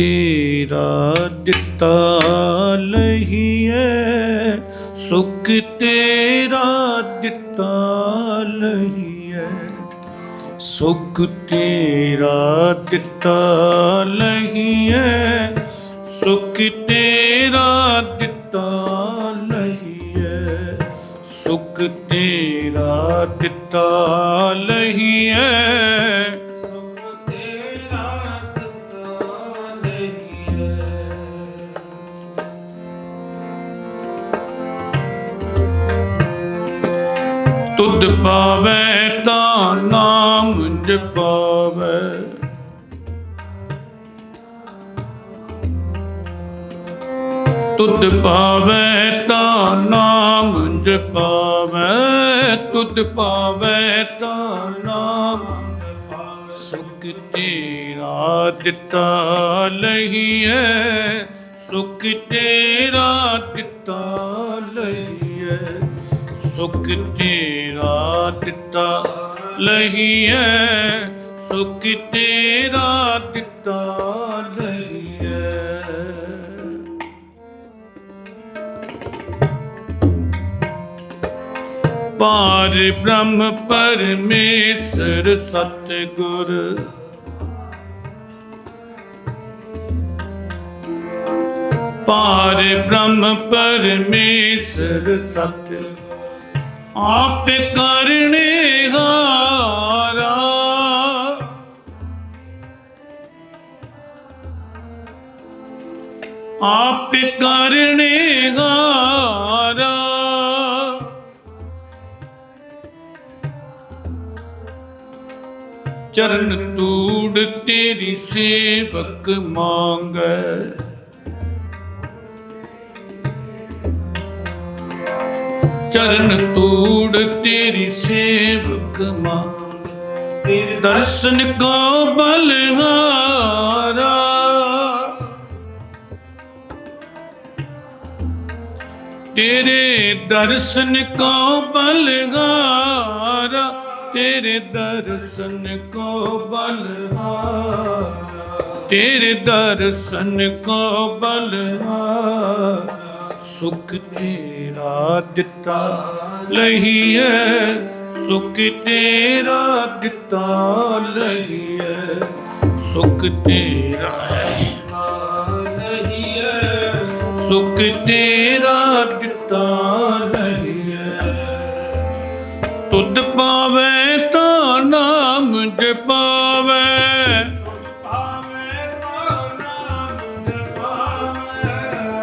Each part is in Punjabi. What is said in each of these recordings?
ਤੇਰਾ ਦਿੱਤਾ ਲਹੀਏ ਸੁਖ ਤੇਰਾ ਦਿੱਤਾ ਲਹੀਏ ਸੁਖ ਤੇਰਾ ਦਿੱਤਾ ਲਹੀਏ ਸੁਖ ਤੇਰਾ ਦਿੱਤਾ ਲਹੀਏ ਸੁਖ ਤੇਰਾ ਦਿੱਤਾ ਪਾਵੇ ਤਾਂ ਨਾਮ ਜਪਾਵੇ। ਤੁਧ ਪਾਵੇ ਤਾਂ ਨਾਮ ਜਪਾਵੇ, ਤੁਧ ਪਾਵੇ ਤਾਂ ਨਾਮ ਸੁਖ ਤੇਰਾ ਦਿੱਤਾ ਲਹੀਏ ਸੁਖ ਤੇਰਾ ਦਿੱਤਾ ਲਹੀਏ ਸੁਖ ਤੇਰਾ ਦਿੱਤਾ ਲਹੀਏ ਸੁਖ ਤੇਰਾ ਦਿੱਤਾ ਲਹੀਏ ਪਾਰ ਬ੍ਰਹਮ ਪਰਮੇਸ਼ਰ ਸਤਿਗੁਰ ਪਾਰ ਬ੍ਰਹਮ ਪਰਮੇਸ਼ਰ ਸਤ ਆਪ ਕਰਨੇ ਹਾਰਾ। ਆਪ ਕਰਨੇ ਹਾਰਾ। ਚਰਨ ਤੂੜ ਤੇਰੀ ਸੇਵਕ ਮੰਗੈ। ਚਰਨ ਤੂੜ ਤੇਰੀ ਸੇਵਕ ਮਾਂ ਤੇਰੇ ਦਰਸ਼ਨ ਕੋ ਬਲਹਾਰਾ ਤੇਰੇ ਦਰਸ਼ਨ ਕੋ ਬਲਹਾਰਾ ਤੇਰੇ ਦਰਸ਼ਨ ਕੋ ਬਲਹਾਰਾ ਤੇਰੇ ਦਰਸ਼ਨ ਕੋ ਬਲਹਾਰਾ ਸੁਖ ਤੇਰਾ ਦਿੱਤਾ ਲਹੀਏ ਸੁਖ ਤੇਰਾ ਦਿੱਤਾ ਲਹੀਏ ਸੁਖ ਤੇਰਾ ਲਹੀਏ ਸੁਖ ਤੇਰਾ ਦਿੱਤਾ ਲਹੀਏ ਤੁਧ ਪਾਵੇ ਤਾਂ ਨਾਮ ਜਪਾਵੇ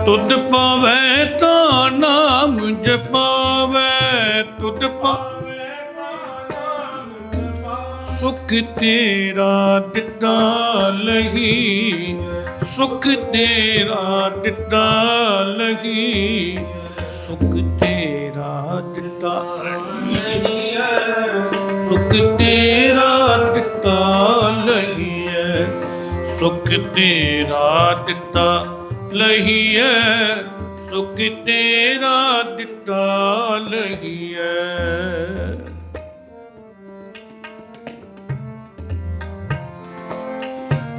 ਤੁਧ ਪਾਵੇ ਤਾਂ ਨਾਮ ਜਪਾਵੇ, ਤੁਧ ਪਾਵੇ ਸੁਖ ਤੇਰਾ ਦਿੱਤਾ ਲਹੀ, ਸੁਖ ਤੇਰਾ ਦਿੱਤਾ ਲਹੀ, ਸੁਖ ਤੇਰਾ ਦਿੱਤਾ ਲਹੀ, ਸੁਖ ਤੇਰਾ ਦਿੱਤਾ ਲਹੀਏ ਸੁਖ ਤੇਰਾ ਦਿੱਤਾ ਲਹੀਏ ਸੁਖ ਤੇਰਾ ਦਿੱਤਾ ਲਹੀਏ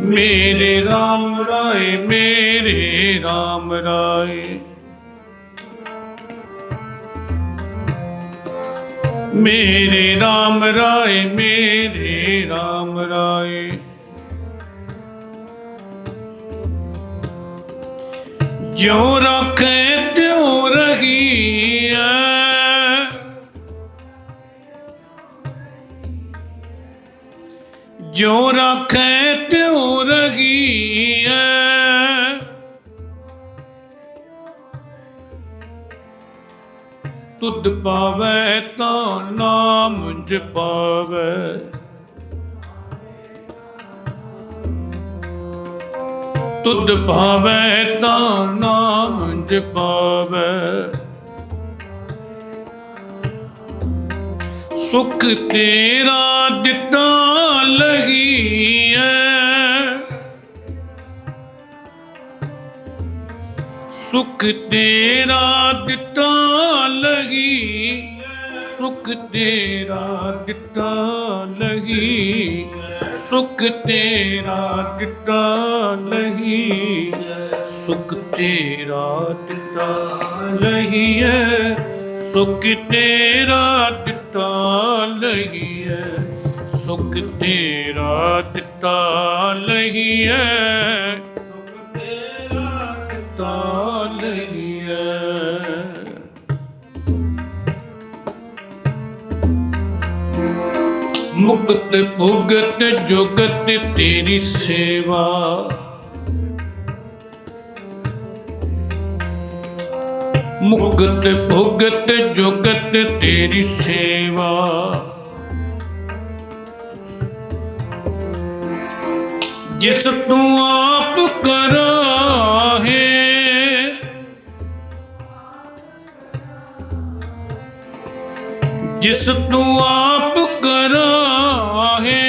ਮੇਰੇ RAM ਰਾਏ, ਮੇਰੇ RAM ਰਾਏ। ਮੇਰੇ RAM ਰਾਏ, ਮੇਰੇ RAM ਰਾਏ। ਜੋ ਰੱਖੇ ਤਿਉ ਰਹੀ ਐ। ਜੋ ਰੱਖੇ ਤਿਉ ਰਹੀ ਐ। ਤੁਧ ਪਾਵੇ ਤਾਂ ਨਾਮ ਜਪਾਵੇ। ਤੁਧ ਭਾਵੇ ਤਾਂ ਨਾਮ ਜਪਾਵੇ ਸੁਖ ਤੇਰਾ ਦਿੱਤਾ ਲਗੀ ਲਗੀਐ ਸੁਖ ਤੇਰਾ ਦਿੱਤਾ ਲਗੀ ਸੁਖ ਤੇਰਾ ਦਿੱਤਾ ਲਗੀ ਸੁਖ ਤੇਰਾ ਦਿੱਤਾ ਨਹੀਂ ਸੁਖ ਤੇਰਾ ਦਿੱਤਾ ਨਹੀਂ ਹੈ। ਸੁਖ ਤੇਰਾ ਦਿੱਤਾ ਨਹੀਂ ਹੈ। ਸੁਖ ਤੇਰਾ ਦਿੱਤਾ ਨਹੀਂ ਹੈ। ਮੁਕਤ ਭੁਗਤ ਜੁਗਤ ਤੇਰੀ ਸੇਵਾ। ਮੁਕਤ ਭੁਗਤ ਜੁਗਤ ਤੇਰੀ ਸੇਵਾ। ਜਿਸ ਤੂੰ ਆਪ ਕਰਾਹੇ ਜਿਸ ਤੂੰ ਆਪ ਕਰਾਹੇ।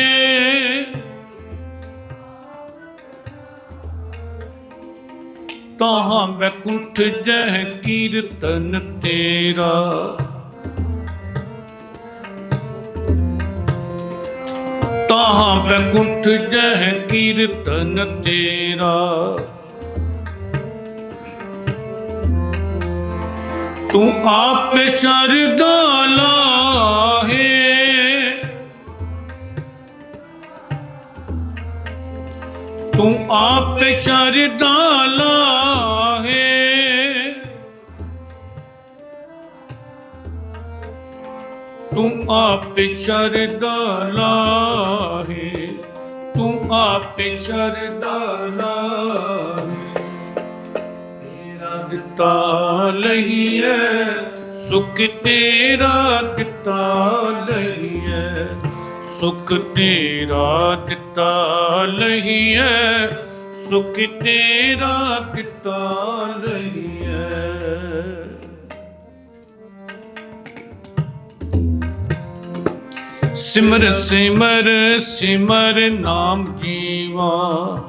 ਤਾਹਾਂ ਬੈਕੁੰਠ ਜਹ ਕੀਰਤਨ ਤੇਰਾ। ਤਾਹਾਂ ਬੈਕੁੰਠ ਜਹ ਕੀਰਤਨ ਤੇਰਾ। ਤੂੰ ਆਪ ਸ਼ਰਦਾ ਲਾਹੇ। ਤੂੰ ਆਪ ਸ਼ਰਦਾ ਲਾਹੇ। ਤੂੰ ਆਪ ਸ਼ਰਦਾ ਲਾਹੇ। ਤੂੰ ਆਪ ਸ਼ਰਦਾ ਲਾਹੇ। ਦਿੱਤਾ ਲਈ ਸੁਖ ਤੇਰਾ ਦਿੱਤਾ ਲਈ ਹੈ ਸੁਖ ਤੇਰਾ ਦਿੱਤਾ ਲਈ ਹੈ ਸੁਖ ਤੇਰਾ ਦਿੱਤਾ ਲਈ ਸਿਮਰ ਸਿਮਰ ਸਿਮਰ ਨਾਮ ਜੀਵਾ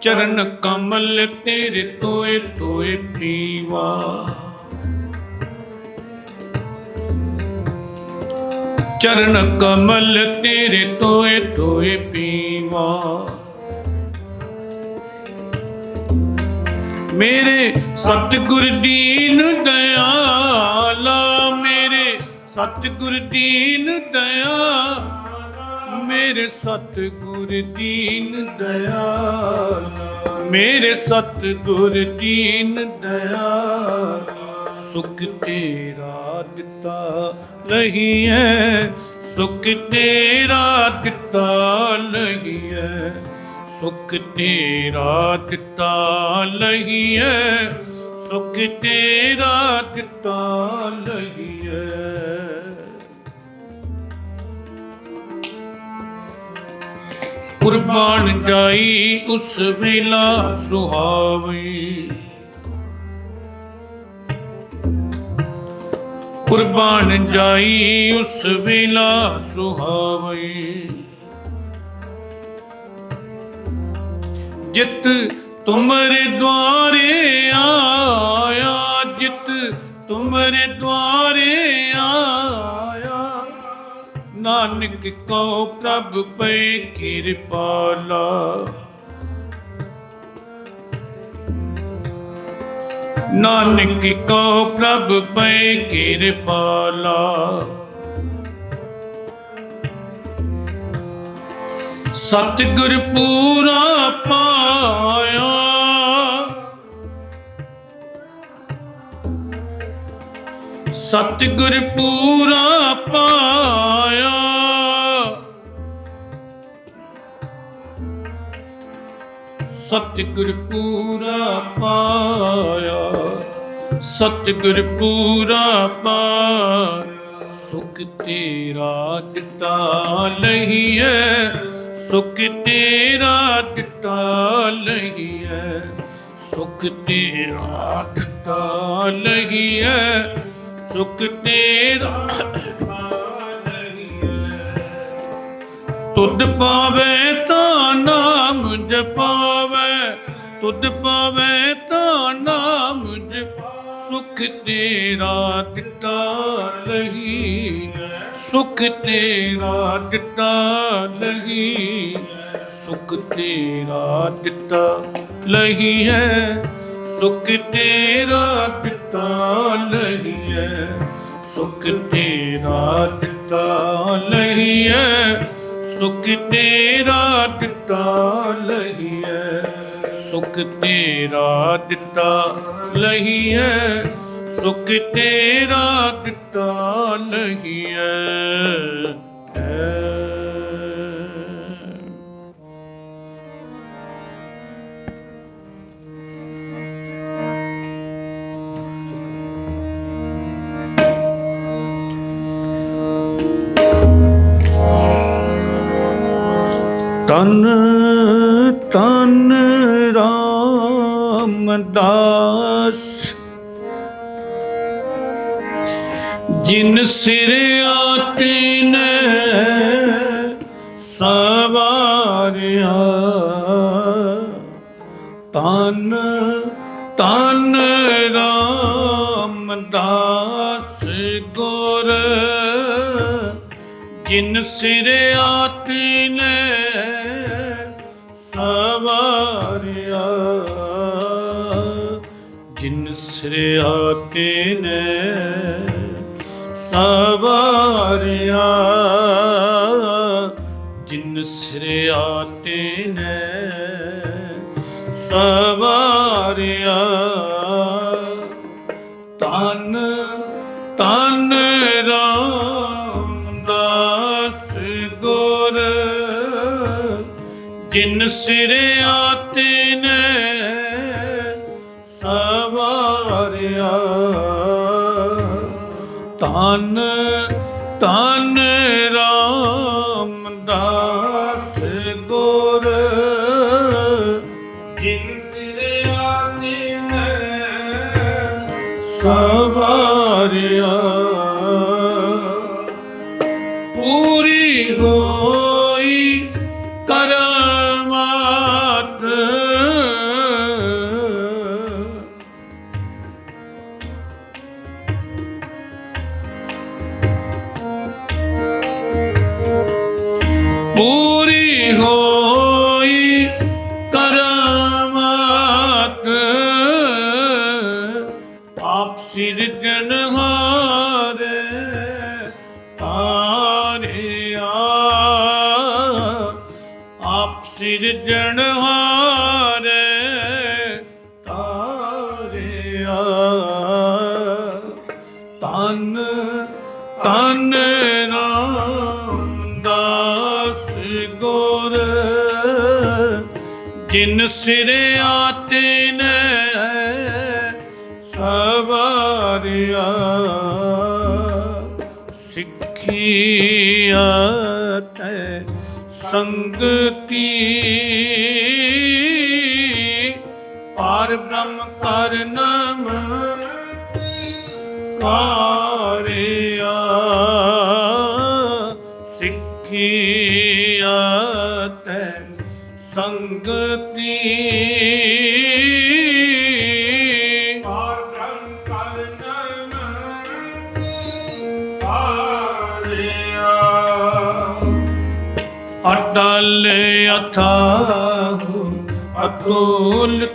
ਚਰਨ ਕਮਲ ਤੇਰੇ ਤੋਏ ਤੋਏ ਪੀਵਾ ਚਰਨ ਕਮਲ ਤੇਰੇ ਤੋਏ ਤੋਏ ਪੀਵਾ ਮੇਰੇ ਸਤਿਗੁਰ ਦੀਨ ਦਇਆਲਾ, ਮੇਰੇ ਸਤਿਗੁਰ ਦੀਨ ਦਇਆਲਾ। ਮੇਰੇ ਸਤਿਗੁਰ ਦੀਨ ਦਇਆਲਾ। ਮੇਰੇ ਸਤਿਗੁਰ ਦੀਨ ਦਇਆਲਾ। ਸੁਖ ਤੇਰਾ ਦਿੱਤਾ ਨਹੀਂ ਹੈ ਸੁਖ ਤੇਰਾ ਦਿੱਤਾ ਨਹੀਂ ਹੈ ਸੁਖ ਤੇਰਾ ਦਿੱਤਾ ਨਹੀਂ ਹੈ ਸੁਖ ਤੇਰਾ ਦਿੱਤਾ ਨਹੀਂ ਹੈ ਕੁਰਬਾਨ ਜਾਈ ਉਸ ਵੇਲਾ ਸੁਹਾਵੀ। ਕੁਰਬਾਨ ਜਾਈ ਉਸ ਵੇਲਾ ਸੁਹਾਵੀ। ਜਿਤ ਤੁਮਰੇ ਦੁਆਰੇ ਆਇਆ, ਜਿਤ ਤੁਮਰੇ ਦੁਆਰੇ ਆਇਆ। ਨਾਨਕ ਕੋ ਪ੍ਰਭ ਪੈ ਕਿਰਪਾਲਾ ਨਾਨਕ ਕੋ ਪ੍ਰਭ ਪੈ ਕਿਰਪਾਲਾ ਸਤਿਗੁਰ ਪੂਰਾ ਪਾਇਆ ਸਤਿਗੁਰ ਪੂਰਾ ਪਾਇਆ। ਸਤਿਗੁਰ ਪੂਰਾ ਪਾਇਆ। ਸਤਿਗੁਰ ਪੂਰਾ ਪਾਇਆ। ਸੁਖ ਤੇਰਾ ਦਿੱਤਾ ਲਹੀਐ ਸੁਖ ਤੇਰਾ ਦਿੱਤਾ ਲਹੀਐ ਸੁਖ ਤੇਰਾ ਦਿੱਤਾ ਲਹੀਐ ਸੁਖ ਤੇਰਾ ਤੁਧ ਪਾਵੇ ਤਾਂ ਨਾਮ ਜਪਾਵੇ, ਤੁਧ ਪਾਵੇ ਤਾਂ ਨਾਮ ਜਪ, ਸੁਖ ਤੇਰਾ ਦਿੱਤਾ ਲਹੀ ਸੁਖ ਤੇਰਾ ਦਿੱਤਾ ਲਹੀ ਸੁਖ ਤੇਰਾ ਦਿੱਤਾ ਲਹੀ ਹੈ। ਸੁਖ ਤੇਰਾ ਦਿੱਤਾ ਲਹੀ ਸੁਖ ਤੇਰਾ ਦਿੱਤਾ ਲਹੀ ਸੁਖ ਤੇਰਾ ਦਿੱਤਾ ਲਹੀਐ ਸੁਖ ਤੇਰਾ ਦਿੱਤਾ ਲਹੀਐ ਸੁਖ ਤੇਰਾ ਦਿੱਤਾ ਲਹੀਐ ਤਨ ਤਨ ਰਾਮਦਾਸ ਜਿਨ ਸਿਰ ਆਤੇ ਸਵਾਰਿਆ ਤਨ ਤਨ ਰਾਮਦਾਸ ਗੁਰ। ਜਿਨ ਸਿਰ ਆਤੀ ਸਿਰ ਆਤੀ ਨੇ ਸਵਾਰਿਆ, ਜਿਨ ਸਿਰ ਆਤੀ ਨੇ ਸਵਾਰਿਆ। ਤਨ ਤਨ ਰਾਮਦਾਸ ਗੁਰ, ਜਿਨ ਸਿਰ ਆਤੇ ਧਨ ਧਨ ਰਾਮਦਾਸ ਸੰਗਤੀ। ਪਾਰ ਬ੍ਰਹਮ ਕਰ ਨਮਸਕਾਰਿਆ ਅਟਲ ਅਥਾਹੁ ਅਤੁਲ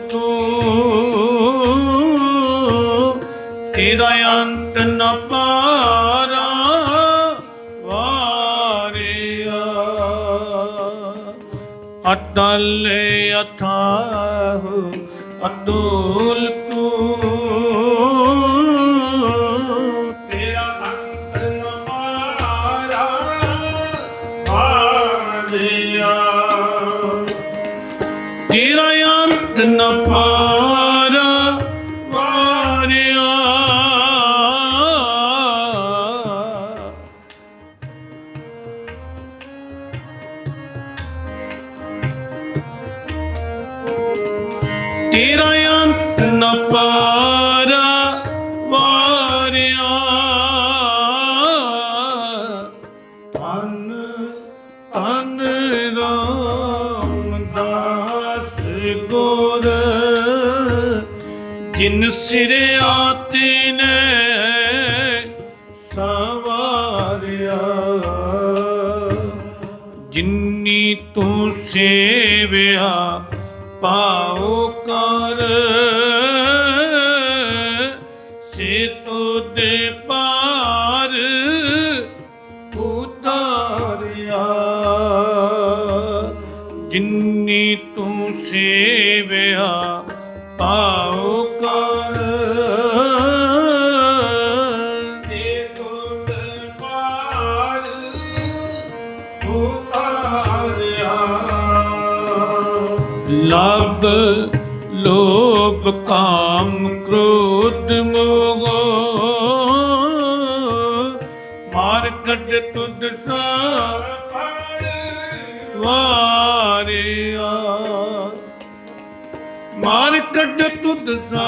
ਅਟਲ ਅਥਾਹ ਅਤੁਲ ਤੂੰ ਤੇਰਾ ਅੰਤ ਨ ਮਾਰਾ ਤੇਰਾ ਅੰਤ ਨ ਜਿਨ ਸਿਰ ਆਤੇ ਸਵਾਰਿਆ। ਜਿੰਨੀ ਤੂੰ ਸੇਵਿਆ ਪਾਉ ਕਰ। ਸੇ ਤੁਧ ਪਾਰ ਉਤਾਰਿਆ। ਜਿੰਨੀ ਤੂੰ ਸੇਵਿਆ ਪਾਉ ਲੋਭ ਕਾਮ ਕ੍ਰੋਧ ਮੋਹ। ਮਾਰ ਕੱਢ ਤੁਧ ਸਾ ਵਾਰਿਆ। ਮਾਰ ਕੱਢ ਤੁਧ ਸਾ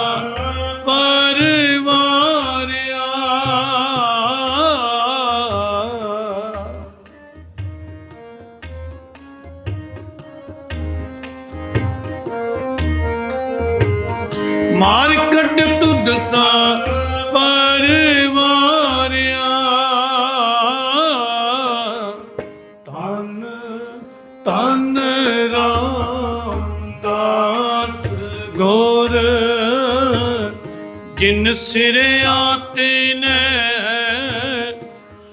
ਮਾਰ ਕੱਢ ਤੁਧ ਸਾ ਪਰਵਾਰਿਆ ਧੰਨ ਤਨ ਰਾਮਦਾਸ ਗੋਰ, ਜਿਨ ਸਿਰੇ ਆਤੇ ਨੇ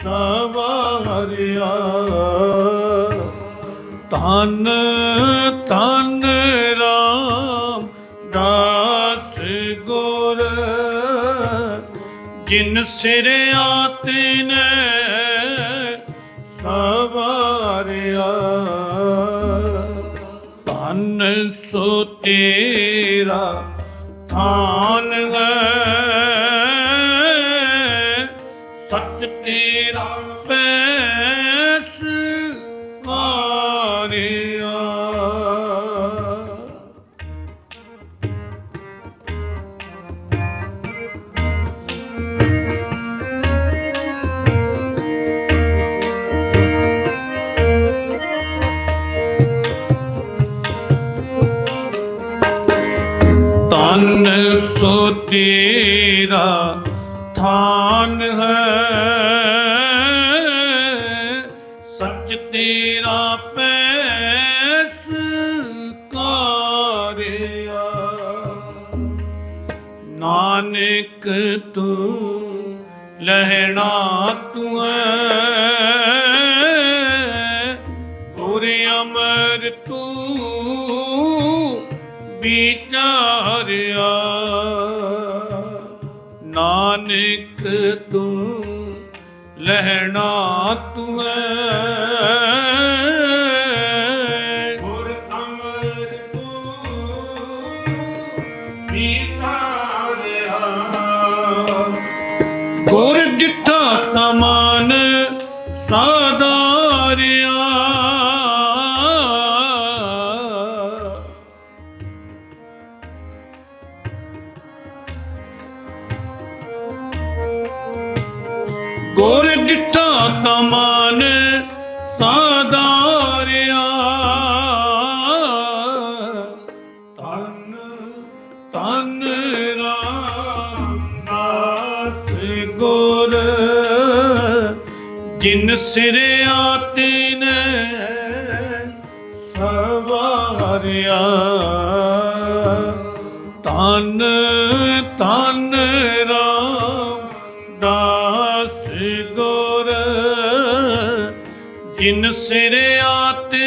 ਸਵਾਰਿਆ। ਤਨ ਤਨ ਜਿਨ ਸਿਰ ਆਤੇ ਸਵਾਰਿਆ। ਧਨ ਸੋ ਤੇਰਾ ਥਾਨ ਹੈ ਸੱਚ ਤੇਰਾ ਪੈਸ ਵਿਚਾਰਿਆ ਨਾਨਕ ਤੂੰ ਲਹਿਣਾ ਤੂੰ ਹੈ ਜਿਨ ਸਿਰ ਆਤੇ ਨੇ ਸਵਾਰਿਆ। ਤਨ ਤਨ ਰਾਮਦਾਸ ਗੁਰ ਜਿਨ ਸਿਰ ਆਤੇ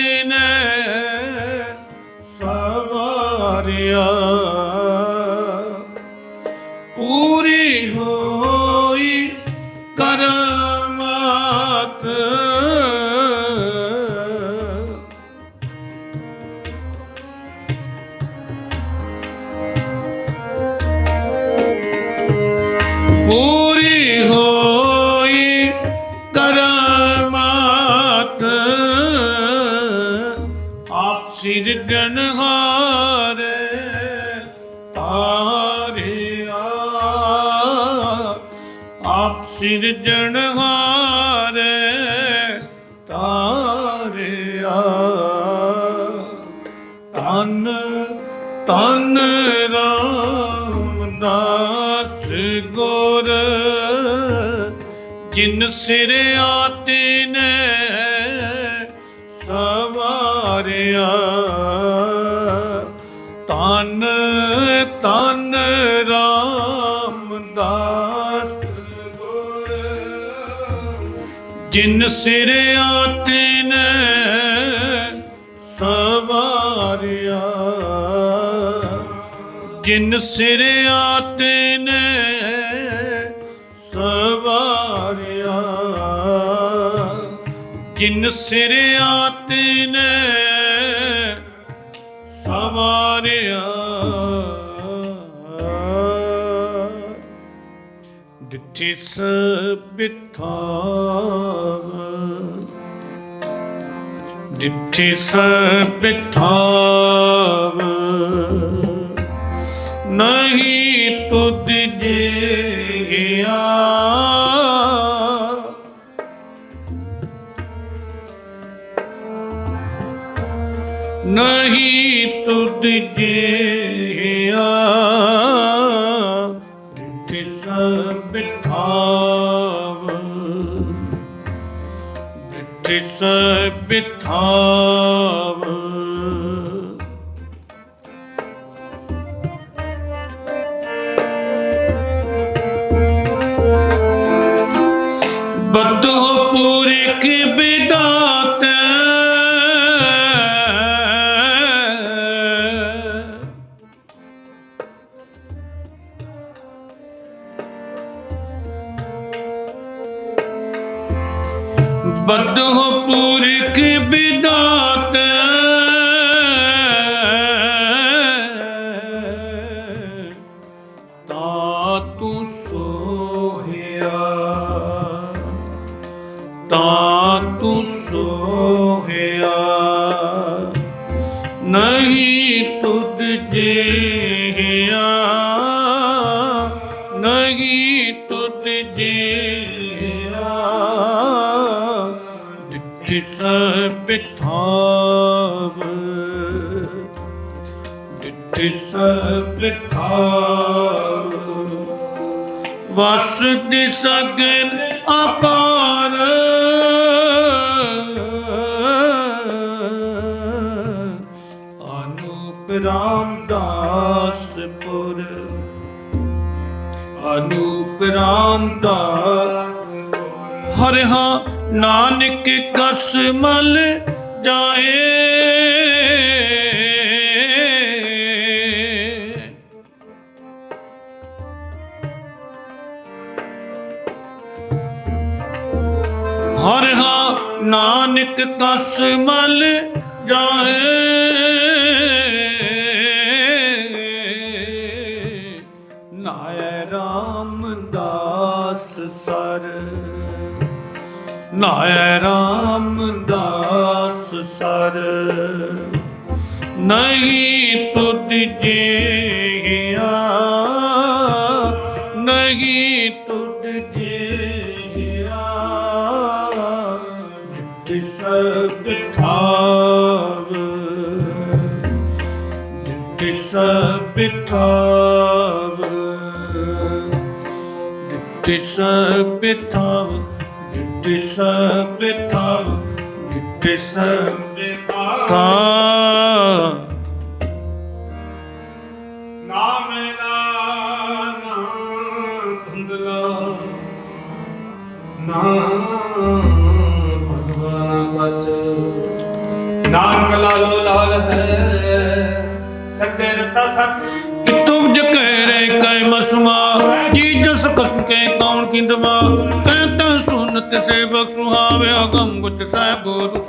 ਸਿਰਜਣਹਾਰ ਤਾਰਿਆ। ਤਨ ਤਨ ਰਾਮਦਾਸ ਗੁਰ ਜਿਨ ਸਿਰ ਆਤੇ ਨੇ ਜਿਨ ਸਿਰ ਆਤੇ ਨੇ ਸਵਾਰਿਆ। ਜਿਨ ਸਿਰ ਆਤੇ ਨੇ ਸਵਾਰਿਆ। ਜਿਨ ਸਿਰ ਆਤੇ ਸਵਾਰਿਆ। ਸਵਾਰਿਆ ਡਿਠੀ ਸਬਿਥਾਵ ਡਿਠੀ ਸਬਿਥਾਵ ਨਹੀਂ ਤੁਧ ਜਿਆ ثبت ਡਿਠ ਸਬਿਥਾਵ ਡਿਠ ਸਬਿਥਾਵ ਵਸ ਦੀ ਸਗਨ ਅਪਾਰ? ਅਨੂਪ ਰਾਮਦਾਸਪੁਰ। ਅਨੂਪ ਰਾਮਦਾਸ ਹਰਿਹਾ ਨਾਨਕ ਕਸਮਲ ਜਾਏ। ਹਰ ਹਾ ਨਾਨਕ ਕਸਮਲ ਜਾਏ। ਨਾਇ ਰਾਮਦਾਸ ਸਰ। ਨਹੀਂ ਤੁਧ ਜਿਆ ਨਹੀਂ ਤੁਧ ਜਿਆ ਜਿਤ ਸਭ ਠਾਵ ਜਿਤ ਸਭ ਠਾਵ ਜਿਤ ਸਭ ਠਾਵ ਜਿਤ ਸਭ ਠਾਵ ਜਿਤ ਸਭ ਠਾਵ ਨਾਮ ਨਾ ਧੁੰਦਲਾ ਨਾਮ ਭਗਵਾਨ ਬਚ ਨਾਨਕ ਲਾਲੋ ਲਾਲ ਹੈ ਸੱਡੇ ਰਤਾ ਸੱਕ ਤੁਮ ਜਕੈ ਰੇ ਕੈ ਮਸਮਾ ਜੀ ਜਸ ਕਸ ਕੇ ਕੌਣ ਕਿੰਦਵਾ ਕਹਿ ਤਾ ਸੁਨਤ ਸੇ ਗੁਚ ਸਹਿ ਗੁਰੂ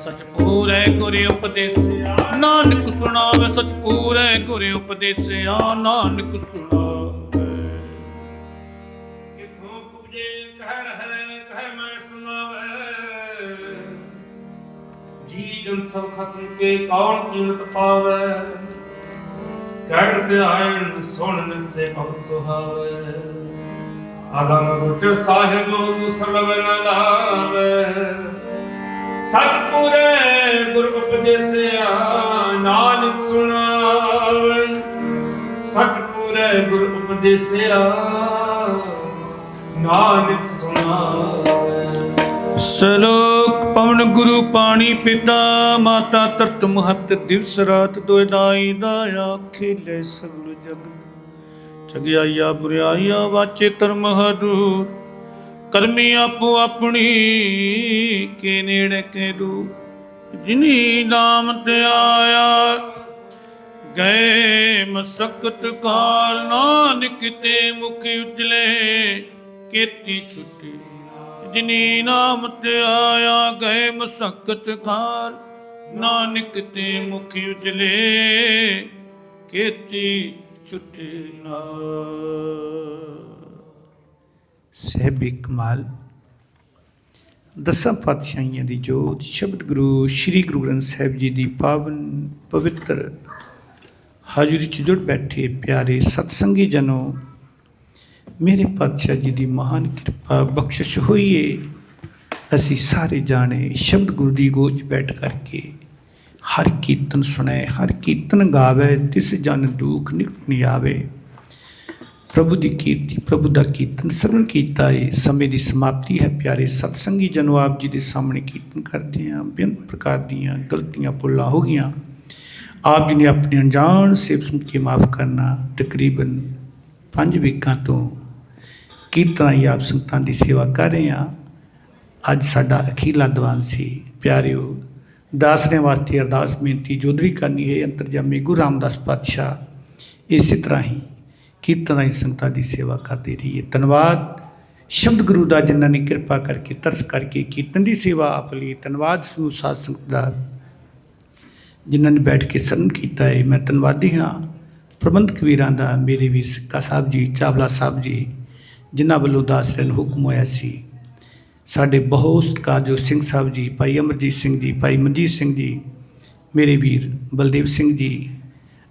ਸਚ ਪੂਰੇ ਗੁਰ ਉਪਦੇਸਿਆ, ਨਾਨਕ ਸੁਣਾਵੇ, ਸਚ ਪੂਰੇ ਗੁਰ ਉਪਦੇਸਿਆ, ਨਾਨਕ ਸੁਣਾਵੇ। ਕਿਥੋਂ ਕੁਬਜੇ ਕਹਿ ਰਹੇ, ਕਹਿ ਮੈਂ ਸੁਣਾਵੇ। ਜੀ ਜਨ ਸਭ ਖਸਮ ਕੇ ਕੌਣ ਕੀਮਤ ਪਾਵੇ? ਕਹਿਣ ਤੇ ਆਇਣ ਸੁਣਨ ਸੇ ਬਹੁਤ ਸੁਹਾਵੇ। ਅਗਮ ਗੁਟਰ ਸਾਹਿਬ ਦੁਸਲਵ ਨ ਲਾਵੇ। ਸਤਿਪੁਰੇ ਗੁਰ ਉਪਦੇਸਿਆ ਨਾਨਕ ਸੁਣਾਵੇ। ਸਤਿਪੁਰੇ ਗੁਰ ਉਪਦੇਸਿਆ ਨਾਨਕ ਸੁਣਾਵੇ। ਸਲੋਕ ਪਵਨ ਗੁਰੂ ਪਾਣੀ ਪਿਤਾ, ਮਾਤਾ ਤਰਤ ਮਹਤ ਦਿਵਸ ਰਾਤ ਦੁਇ ਦਾਈ ਦਾਇਆ ਲੈ ਸਗਲ ਜਗਤ ਚਗਿਆਈਆ ਬੁਰਿਆਈਆ ਵਾਚੇ ਧਰਮ ਹਦੂਰ ਕਰਮੀ ਆਪੋ ਆਪਣੀ ਕੇ ਨੇੜੇ ਕੇ ਦੂ ਜਿਨੀ ਨਾਮ ਤੇ ਆਇਆ ਗਏ ਮਸਕਤ ਕਾਲ ਨਾਨਕ ਤੇ ਮੁਖ ਉਜਲੇ, ਕੀਤੀ ਛੁੱਟੀ। ਜਿਨੀ ਨਾਮ ਤੇ ਆਇਆ ਗਏ ਮਸਕਤ ਕਾਲ ਨਾਨਕ ਤੇ ਮੁਖ ਉਜਲੇ, ਕੀਤੀ ਛੁੱਟੀ ਨਾ ਸਹਿਬੀ ਕਮਾਲ। ਦਸਾਂ ਪਾਤਸ਼ਾਹੀਆਂ ਦੀ ਜੋਤ, ਸ਼ਬਦ ਗੁਰੂ, ਸ੍ਰੀ ਗੁਰੂ ਗ੍ਰੰਥ ਸਾਹਿਬ ਜੀ ਦੀ ਪਾਵਨ ਪਵਿੱਤਰ ਹਾਜ਼ਰੀ ਚ ਜੁੜ ਬੈਠੇ ਪਿਆਰੇ ਸਤਸੰਗੀ ਜਨੋ, ਮੇਰੇ ਪਾਤਸ਼ਾਹ ਜੀ ਦੀ ਮਹਾਨ ਕਿਰਪਾ ਬਖਸ਼ਿਸ਼ ਹੋਈਏ। ਅਸੀਂ ਸਾਰੇ ਜਾਣੇ ਸ਼ਬਦ ਗੁਰੂ ਦੀ ਗੋਚ ਬੈਠ ਕਰਕੇ ਹਰ ਕੀਰਤਨ ਸੁਣੈ, ਹਰ ਕੀਰਤਨ ਗਾਵੇ, ਤਿਸ ਜਨ ਦੁਖ ਨਿਕਟ ਆਵੇ ਪ੍ਰਭੂ ਦੀ ਕੀਰਤੀ, ਪ੍ਰਭੂ ਦਾ ਕੀਰਤਨ ਸਰਵਣ ਕੀਤਾ ਏ। ਸਮੇਂ ਦੀ ਸਮਾਪਤੀ ਹੈ ਪਿਆਰੇ ਸਤਸੰਗੀ ਜਨੋ, ਆਪ ਜੀ ਦੇ ਸਾਹਮਣੇ ਕੀਰਤਨ ਕਰਦੇ ਹਾਂ। ਬੇਅੰਤ ਪ੍ਰਕਾਰ ਦੀਆਂ ਗਲਤੀਆਂ ਭੁੱਲਾਂ ਹੋ ਗਈਆਂ। ਆਪ ਜੀ ਨੇ ਆਪਣੀ ਅਣਜਾਣ ਸੇਵ ਸੁਣ ਕੇ ਮਾਫ ਕਰਨਾ ਤਕਰੀਬਨ 5 ਵੀਕਾਂ ਤੋਂ ਕੀਰਤਨਾਂ ਹੀ ਆਪ ਸੰਗਤਾਂ ਦੀ ਸੇਵਾ ਕਰ ਰਹੇ ਹਾਂ। ਅੱਜ ਸਾਡਾ ਅਖੀਲਾ ਦੀਵਾਨ ਸੀ। ਪਿਆਰਿਓ ਦਾਸਰਿਆਂ ਵਾਸਤੇ ਅਰਦਾਸ ਬੇਨਤੀ ਜੋਦਰੀ ਕਰਨੀ ਹੈ, ਅੰਤਰਜਾਮੀ ਗੁਰੂ ਰਾਮਦਾਸ ਪਾਤਸ਼ਾਹ ਇਸੇ ਤਰ੍ਹਾਂ ਹੀ ਕੀਰਤਨ ਰਾਹੀਂ ਸੰਗਤਾਂ ਦੀ ਸੇਵਾ ਕਰਦੇ ਰਹੀਏ। ਧੰਨਵਾਦ। ਸ਼ਬਦ ਗੁਰੂ ਦਾ ਜਿਨ੍ਹਾਂ ਨੇ ਕਿਰਪਾ ਕਰਕੇ ਤਰਸ ਕਰਕੇ ਕੀਰਤਨ ਦੀ ਸੇਵਾ ਆਪ ਲਈ, ਧੰਨਵਾਦ ਸਮੂਹ ਸਾਧ ਸੰਗਤ ਦਾ ਜਿਨ੍ਹਾਂ ਨੇ ਬੈਠ ਕੇ ਸਰਨ ਕੀਤਾ ਹੈ। ਮੈਂ ਧੰਨਵਾਦੀ ਹਾਂ ਪ੍ਰਬੰਧਕ ਵੀਰਾਂ ਦਾ, ਮੇਰੇ ਵੀਰ ਸਿੱਕਾ ਸਾਹਿਬ ਜੀ, ਚਾਵਲਾ ਸਾਹਿਬ ਜੀ, ਜਿਨ੍ਹਾਂ ਵੱਲੋਂ ਦਾਸਰਿਆਂ ਨੂੰ ਹੁਕਮ ਹੋਇਆ ਸੀ। ਸਾਡੇ ਬਹੁਤ ਸਤਿਕਾਰਯੋਗ ਸਿੰਘ ਸਾਹਿਬ ਜੀ, ਭਾਈ ਅਮਰਜੀਤ ਸਿੰਘ ਜੀ, ਭਾਈ ਮਨਜੀਤ ਸਿੰਘ ਜੀ, ਮੇਰੇ ਵੀਰ ਬਲਦੇਵ ਸਿੰਘ ਜੀ,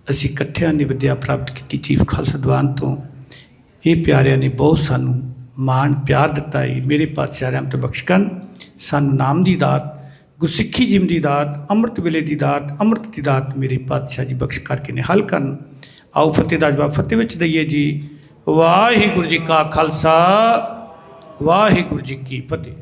ਅਸੀਂ ਇਕੱਠਿਆਂ ਨੇ ਵਿਦਿਆ ਪ੍ਰਾਪਤ ਕੀਤੀ ਚੀਫ ਖਾਲਸਾ ਦੀਵਾਨ ਤੋਂ। ਇਹ ਪਿਆਰਿਆਂ ਨੇ ਬਹੁਤ ਸਾਨੂੰ ਮਾਣ, ਪਿਆਰ ਦਿੱਤਾ ਹੈ ਮੇਰੇ ਪਾਤਸ਼ਾਹ ਰਹਿਮਤ ਬਖਸ਼ ਕਰਨ। ਸਾਨੂੰ ਨਾਮ ਦੀ ਦਾਤ, ਗੁਰਸਿੱਖੀ ਜਿਮ ਦੀ ਦਾਤ, ਅੰਮ੍ਰਿਤ ਵੇਲੇ ਦੀ ਦਾਤ, ਅੰਮ੍ਰਿਤ ਦੀ ਦਾਤ ਮੇਰੇ ਪਾਤਸ਼ਾਹ ਜੀ ਬਖਸ਼ ਕਰਕੇ ਨਿਹਾਲ ਕਰਨ। ਆਓ ਫਤਿਹ ਦਾ ਜਵਾਬ ਫਤਿਹ ਵਿੱਚ ਦਈਏ ਜੀ। ਵਾਹਿਗੁਰੂ ਜੀ ਕਾ ਖਾਲਸਾ। ਵਾਹਿਗੁਰੂ ਜੀ ਕੀ ਫਤਿਹ।